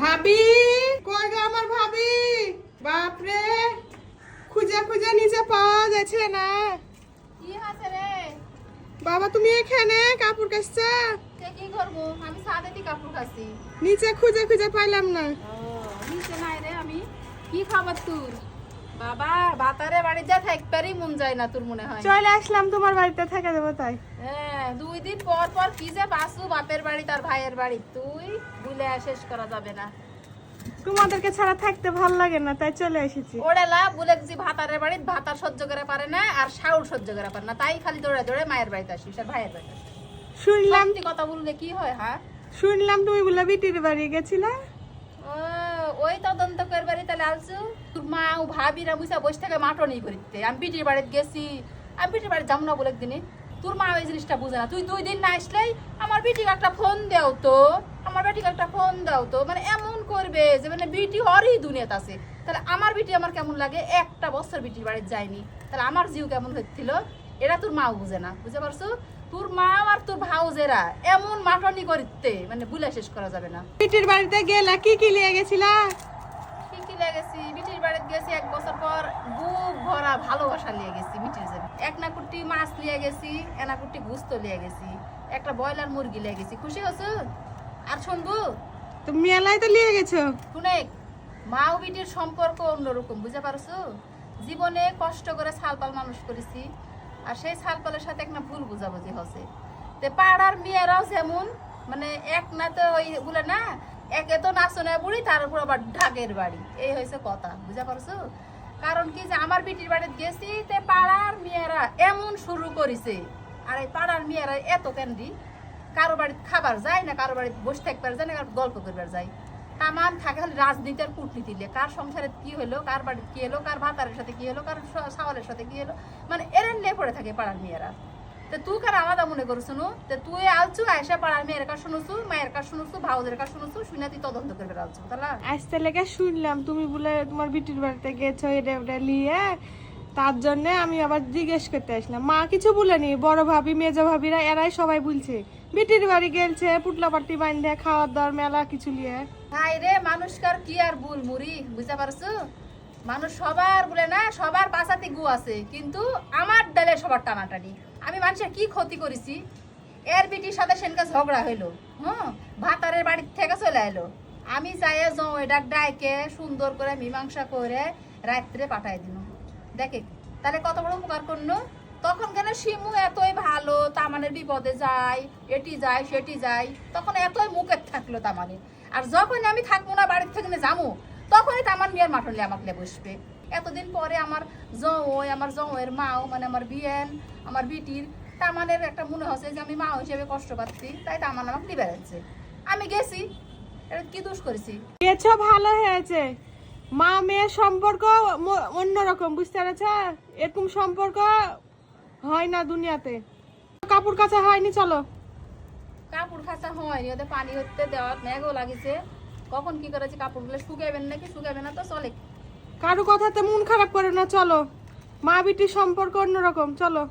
ভাবি কই গো আমার ভাবি? বাপরে খুঁজে খুঁজে নিচে পাওয়া যাচ্ছে না। কি আছে রে? বাবা তুমি এখানে কাপড় কাচছো? কে কি করব? আমি সাদে দি কাপড় কাছি নিচে খুঁজে খুঁজে পাইলাম না। নিচে নাই রে আমি। কি খাবার তোর? বাবা বাতারে বাড়ি যা থাকবারই মন যায় না তোর মনে হয়। চলে আসলাম তোমার বাড়িতে থেকে দেবো তাই। হ্যাঁ দুই দিন পর পর কি যে বাসু বাপের বাড়ি তার ভাইয়ের বাড়ি তুই ভুলে শেষ করা যাবে না। তোমাদেরকে ছাড়া থাকতে ভালো লাগে না তাই চলে এসেছি। ওড়েলা বলে যে ভাতারের বাড়ি ভাতার সহ্য করে পারে না আর শাউল সহ্য করে পারে না তাই খালি দৌড়ে দৌড়ে মায়ের বাড়িতে আসিস আর ভাইয়ের বাড়িতে আসিস। শুনলাম সত্যি কথা বললে কি হয় হ্যাঁ? শুনলাম তুমি বলে বিটির বাড়ি গেছিলা। ওই তদন্ত করবারই তাহলে তোর মা ও ভাবিরা মুসা বসে থেকে মাটনি করিতে আমি পিটির বাড়িতে গেছি আমি পিটির বাড়ি যাম না বলে দিনে তোর মা ওই জিনিসটা বুঝে না। তুই দুই দিন না আসলেই আমার বিটিকে একটা ফোন দেও তো। আমার বেটিকে একটা ফোন দাও তো। মানে এমন করবে যে মানে বিটি হরই দুনিয়াতে আছে। তাহলে আমার বিটি আমার কেমন লাগে? একটা বছর বিটির বাড়িতে যায়নি। তাহলে আমার জিও কেমন হচ্ছিল? এটা তোর মাও বুঝে না। বুঝতে পারছ? তোর মা আর তোর ভাউজেরা এমন মাটনি করিতে মানে বুলে শেষ করা যাবে না। বিটির বাড়িতে গেলা কি কি নিয়ে গেছিলা? কি কি লেগেছি বিটির বাড়িতে গেছি এক বছর পর বুক ভরা ভালোবাসা নিয়ে গেছি বিটির জন্য। এক না কুটি মাছ নিয়ে গেছি এনা কুটি গুস্ত নিয়ে গেছি একটা ব্রয়লার মুরগি নিয়ে গেছি। খুশি হছো আর শুনব? তো মেলায় তো নিয়ে গেছো? শুনে মা ও বিটির সম্পর্ক অন্যরকম বুঝে পারছ? জীবনে কষ্ট করে ছালপাল মানুষ করেছি আর সেই ছালপালের সাথে একটা ভুল বুঝাবুঝি হচ্ছে তে পাড়ার মেয়েরাও যেমন মানে এক না তো ওই বলে না, একে তো নাচনে বুড়ি তার উপর আবার ঢাকের বাড়ি। এই হয়েছে কথা বুঝতে পারছ? কারণ কি যে আমার বিটির বাড়িতে গেছি তে পাড়ার মেয়েরা এমন শুরু করেছে। আর এই পাড়ার মেয়েরা এত ক্যান্ডি, কারও বাড়িতে খাবার যায় না, কারও বাড়িতে বসে থাকবার যায় না গল্প করবার যায়। তামান থাকে খালি রাজনীতি আর কূটনীতি নিয়ে। কার সংসারে কি হলো, কার বাড়িতে কি হলো, কার ভাতারের সাথে কি হলো, কার সাওয়ালের সাথে কি হলো মানে এরেন নিয়ে পড়ে থাকে পাড়ার মেয়েরা। তো তুই কার আলাদা মনে করু শুনু? তো তুই আলছু আয়সা পাড়ার মেয়ের কাছে শুনুছু মায়ের কাছে শুনুছু ভাউদের কাছে শুনুছু শুনে তুই তদন্ত করবে আলছু তাহলে আসতে লেগে শুনলাম তুমি বলে তোমার বিটির বাড়িতে গেছো এটা ওটা নিয়ে। তার জন্য আমি আবার জিজ্ঞেস করতে আসলাম। মা কিছু বলেনি? বড় ভাবি মেজো ভাবিরা এরাই সবাই বলছে। বিটির বাড়ি গেলছে পুটলা পাটি বান্ধে খাওয়ার দাওয়ার মেলা কিছু নিয়ে। ভাই রে মানুষকার কি আর ভুল মুড়ি বুঝতে পারছ? মানুষ সবার বলে না, সবার পাশাতে গু আছে, কিন্তু আমার ডালে সবার টানাটানি আমি মানুষের কি ক্ষতি করেছি? এর বিটির সাথে সেনকা ঝগড়া হইল? হ্যাঁ ভাতারের বাড়ির থেকে চলে এলো আমি চাই যাও, এটা ডাইকে সুন্দর করে মীমাংসা করে রাত্রে পাঠাই দিন দেখে তাহলে কত বড় উপকার করল তখন কেন শিমু এতই ভালো, তামানের বিপদে যায়, এটি যায়, সেটি যায়, তখন এতই মুখের থাকল তামানে। আর যখন আমি থাকব না, বাড়ির থেকে যাব তখনই আমার মেয়ের মাঠলে আমাকে বসবে। এতদিন পরে আমার জয় আমার জয়ের মাও মানে আমার বিয়েন আমার বিটির তামানের একটা মনে হচ্ছে যে আমি মা হিসেবে কষ্ট পাচ্ছি তাই তামান আমাকে নিবে যাচ্ছে আমি গেছি এটা কি দোষ করেছি? গেছো ভালো হয়েছে। মা মেয়ের সম্পর্ক অন্যরকম বুঝতে পেরেছ? এরকম সম্পর্ক হয় না দুনিয়াতে। কাপড় কাচা হয়নি চলো। কাপড় খাঁচা হয়নি ওদের পানি হতে দেওয়ার মেঘও লাগিছে কখন কি করেছে কাপড়গুলো শুকাবেন নাকি? শুকাবে না তো চলে। কারও কথাতে মন খারাপ করে না, চলো। মা বিটির সম্পর্ক অন্যরকম, চলো।